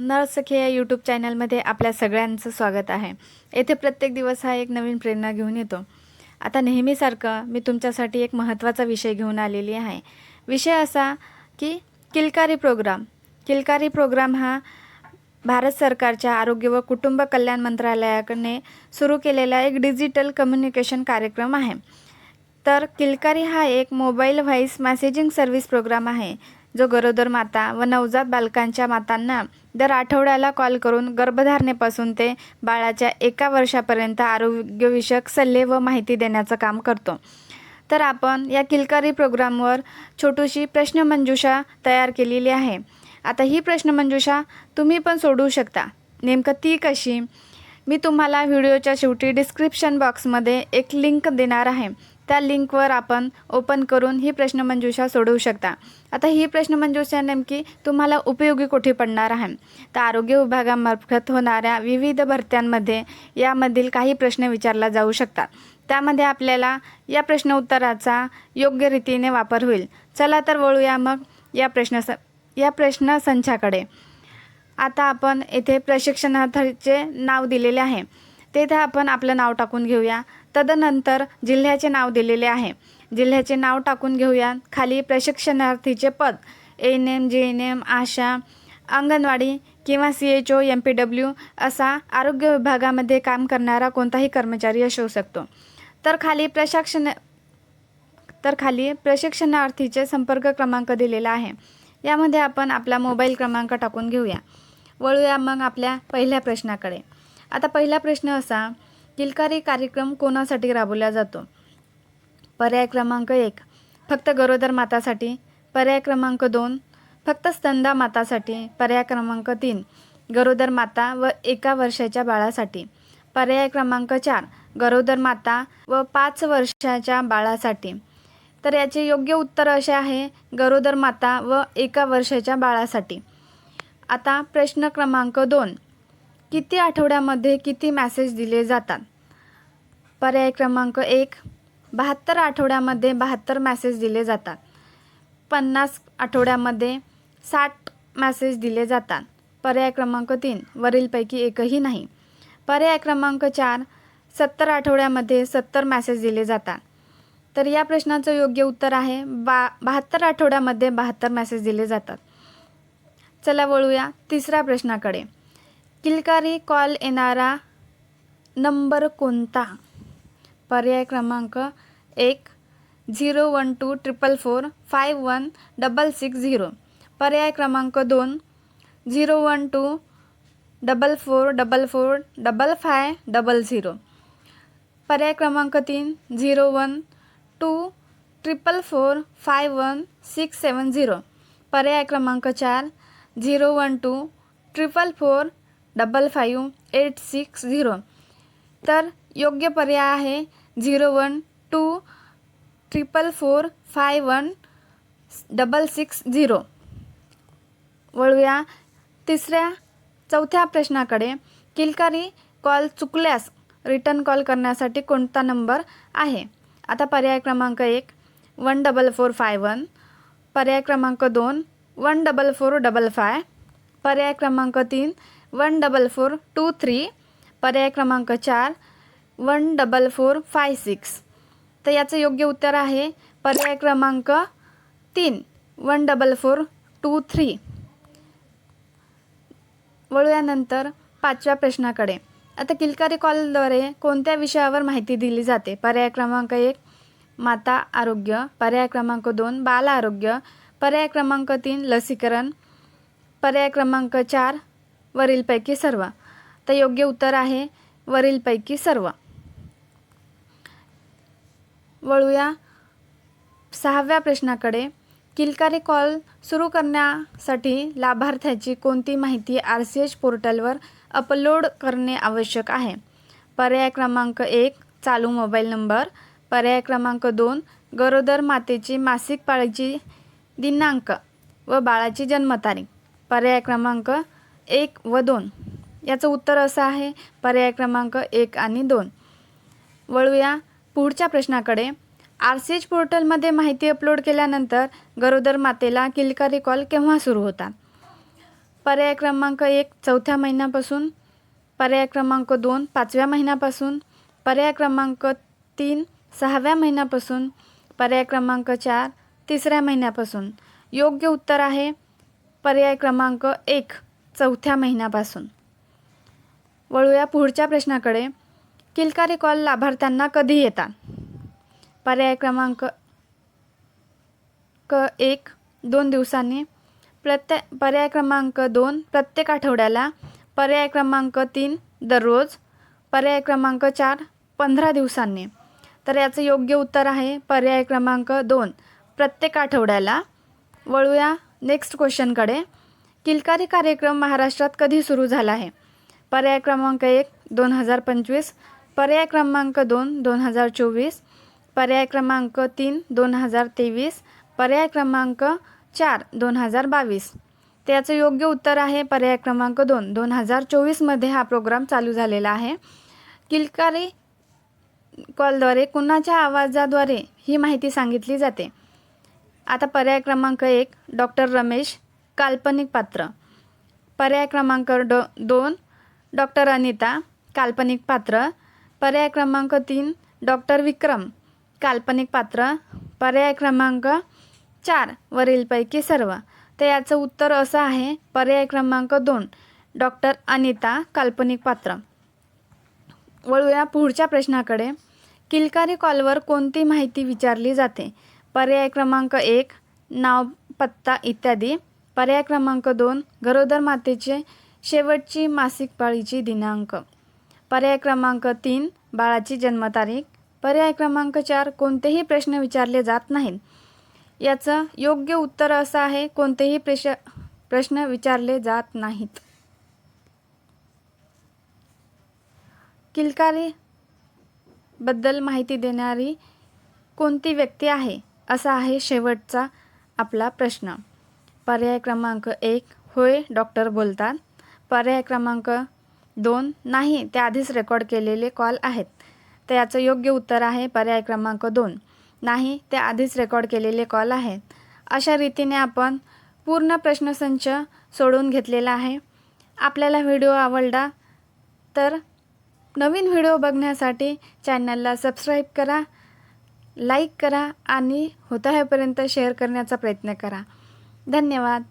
नरसखी या यूट्यूब चॅनलमध्ये आपल्या सगळ्यांचं स्वागत आहे. येथे प्रत्येक दिवस हा एक नवीन प्रेरणा घेऊन येतो. आता नेहमीसारखं मी तुमच्यासाठी एक महत्त्वाचा विषय घेऊन आलेली आहे. विषय असा की किलकारी प्रोग्राम किलकारी प्रोग्राम हा भारत सरकारच्या आरोग्य व कुटुंब कल्याण मंत्रालयाकडे सुरू केलेला एक डिजिटल कम्युनिकेशन कार्यक्रम आहे. तर किलकारी हा एक mobile voice messaging service program आहे. जो गरोदर माता व नवजात बालकांच्या मातांना दर आठवड्याला कॉल करून गर्भधारणेपासून ते बाळाच्या एका वर्षापर्यंत आरोग्यविषयक सल्ले व माहिती देण्याचं काम करतो. तर आपण या किलकारी प्रोग्रामवर छोटीशी प्रश्नमंजुषा तयार केलेली आहे. आता ही प्रश्नमंजुषा तुम्ही पण सोडवू शकता. नेमकं ती कशी? मी तुम्हाला व्हिडिओच्या शेवटी डिस्क्रिप्शन बॉक्समध्ये एक लिंक देणार आहे. त्या लिंकवर आपण ओपन करून ही प्रश्नमंजुषा सोडवू शकता. आता ही प्रश्नमंजुषा नेमकी तुम्हाला उपयोगी कुठे पडणार आहे? तर आरोग्य विभागामार्फत होणाऱ्या विविध भरत्यांमध्ये यामधील काही प्रश्न विचारला जाऊ शकतात. त्यामध्ये आपल्याला या प्रश्न उत्तराचा योग्य रीतीने वापर होईल. चला तर वळूया मग या प्रश्न स या प्रश्न संचाकडे. आता आपण येथे प्रशिक्षणार्थीचे नाव दिलेले आहे. तेथे आपण आपलं नाव टाकून घेऊया. तदनंतर जिल्ह्याचे नाव दिलेले आहे. जिल्ह्याचे नाव टाकून घेऊया. खाली प्रशिक्षणार्थीचे पद. N M J N M ASHA anganwadi किंवा C H O M P W असा आरोग्य विभागामध्ये काम करणारा कोणताही कर्मचारी असू शकतो. तर खाली प्रशिक्षण तर खाली प्रशिक्षणार्थीचे संपर्क क्रमांक दिलेला आहे. यामध्ये आपण आपला मोबाईल क्रमांक टाकून घेऊया. वळूया मग आपल्या पहिल्या प्रश्नाकडे. आता पहिला प्रश्न असा किलकारी कार्यक्रम कोणासाठी राबवला जातो? पर्याय क्रमांक एक फक्त गरोदर मातासाठी. पर्याय क्रमांक दोन फक्त स्तंदा मातासाठी. पर्याय क्रमांक तीन गरोदर माता व एका वर्षाच्या बाळासाठी. पर्याय क्रमांक चार गरोदर माता व पाच वर्षाच्या बाळासाठी. तर याचे योग्य उत्तर असे आहे गरोदर माता व एका वर्षाच्या बाळासाठी. आता प्रश्न क्रमांक दोन किती आठवड्यामध्ये किती मॅसेज दिले जातात? पर्याय क्रमांक एक बहात्तर आठवड्यामध्ये बहात्तर मॅसेज दिले जातात. पन्नास आठवड्यामध्ये साठ मॅसेज दिले जातात. पर्याय क्रमांक तीन वरीलपैकी एकही नाही. पर्याय क्रमांक चार सत्तर आठवड्यामध्ये सत्तर मॅसेज दिले जातात. तर या प्रश्नाचं योग्य उत्तर आहे बा बहात्तर आठवड्यामध्ये बहात्तर मॅसेज दिले जातात. चला वळूया तिसऱ्या प्रश्नाकडे. किलकारी कॉल येणारा नंबर कोणता? पर्याय क्रमांक एक zero one two triple four five one double six zero. पर्याय क्रमांक दोन zero one two double four double four double five double zero. पर्याय क्रमांक तीन zero one two triple four five one six seven zero. पर्याय क्रमांक चार zero one two triple four double five eight six zero. तर योग्य पर्याय आहे zero one two triple four five one double six zero. वळूया तिसऱ्या चौथ्या प्रश्नाकडे. किलकारी कॉल चुकल्यास रिटर्न कॉल करण्यासाठी कोणता नंबर आहे? आता पर्याय क्रमांक एक one double four five one. पर्याय क्रमांक दोन one double four double five. पर्याय क्रमांक तीन one double four two three पर्याय क्रमांक चार one double four five six तर याचं योग्य उत्तर आहे पर्याय क्रमांक तीन one double four two three वळूयानंतर पाचव्या प्रश्नाकडे. आता किलकारी कॉलद्वारे कोणत्या विषयावर माहिती दिली जाते? पर्याय क्रमांक एक माता आरोग्य. पर्याय क्रमांक दोन बाल आरोग्य. पर्याय क्रमांक तीन लसीकरण. पर्याय क्रमांक चार वरीलपैकी सर्व. तर योग्य उत्तर आहे वरीलपैकी सर्व. वळूया सहाव्या प्रश्नाकडे. किलकारी कॉल सुरू करण्यासाठी लाभार्थ्याची कोणती माहिती आर सी एच पोर्टलवर अपलोड करणे आवश्यक आहे? पर्याय क्रमांक एक चालू मोबाईल नंबर. पर्याय क्रमांक दोन गरोदर मातेची मासिक पाळीची दिनांक व बाळाची जन्मतारीख. पर्याय क्रमांक एक व दोन. याचं उत्तर असं आहे पर्याय क्रमांक एक आणि दोन. वळूया पुढच्या प्रश्नाकडे. आर सी एच पोर्टलमध्ये माहिती अपलोड केल्यानंतर गरोदर मातेला किलकारी कॉल केव्हा सुरू होतात पर्याय क्रमांक एक चौथ्या महिन्यापासून. पर्याय क्रमांक दोन पाचव्या महिन्यापासून. पर्याय क्रमांक तीन सहाव्या महिन्यापासून. पर्याय क्रमांक चार तिसऱ्या महिन्यापासून. योग्य उत्तर आहे पर्याय क्रमांक एक. चौथ्या महिन्यापासून. वळूया पुढच्या प्रश्नाकडे. किलकारी कॉल लाभार्थ्यांना कधी येतात? पर्याय क्रमांक क एक दोन दिवसांनी. प्रत्ये पर्याय क्रमांक दोन प्रत्येक आठवड्याला. पर्याय क्रमांक तीन दररोज. पर्याय क्रमांक चार पंधरा दिवसांनी. तर याचं योग्य उत्तर आहे पर्याय क्रमांक दोन प्रत्येक आठवड्याला. वळूया नेक्स्ट क्वेश्चनकडे. किलकारी कार्यक्रम महाराष्ट्रात कधी सुरू झाला आहे? पर्याय क्रमांक एक दोन हजार पंचवीस. पर्याय क्रमांक दोन दोन हजार चोवीस. पर्याय क्रमांक तीन दोन हजार तेवीस. पर्याय क्रमांक चार दोन हजार बावीस. त्याचं योग्य उत्तर आहे पर्याय क्रमांक दोन दोन हजार चोवीसमध्ये हा प्रोग्राम चालू झालेला आहे. किलकारी कॉलद्वारे कुणाच्या आवाजाद्वारे ही माहिती सांगितली जाते? आता पर्याय क्रमांक एक डॉक्टर रमेश काल्पनिक पात्र. पर्याय क्रमांक डो दोन डॉक्टर अनिता. काल्पनिक पात्र. पर्याय क्रमांक तीन डॉक्टर विक्रम. काल्पनिक पात्र. पर्याय क्रमांक चार वरीलपैकी सर्व. तर याचं उत्तर असं आहे पर्याय क्रमांक दोन डॉक्टर अनिता काल्पनिक पात्र. वळूया पुढच्या प्रश्नाकडे. किलकारी कॉलवर कोणती माहिती विचारली जाते? पर्याय क्रमांक एक नाव पत्ता इत्यादी. पर्याय क्रमांक दोन गरोदर मातेचे शेवटची मासिक पाळीची दिनांक. पर्याय क्रमांक तीन बाळाची जन्मतारीख. पर्याय क्रमांक चार कोणतेही प्रश्न विचारले जात नाहीत. याचं योग्य उत्तर असं आहे कोणतेही प्रश प्रश्न विचारले जात नाहीत. किलकारी बद्दल माहिती देणारी कोणती व्यक्ती आहे असा आहे शेवटचा आपला प्रश्न. पर्याय क्रमांक एक होय डॉक्टर बोलतात. पर्याय क्रमांक दोन नाही ते आधीच रेकॉर्ड केलेले कॉल आहेत. तर याचं योग्य उत्तर आहे पर्याय क्रमांक दोन. नाही ते आधीच रेकॉर्ड केलेले कॉल आहेत. अशा रीतीने आपण पूर्ण प्रश्नसंच सोडून घेतलेला आहे. आपल्याला व्हिडिओ आवडला तर नवीन व्हिडिओ बघण्यासाठी चॅनलला सबस्क्राईब करा लाईक करा आणि होता हेपर्यंत शेअर करण्याचा प्रयत्न करा. धन्यवाद.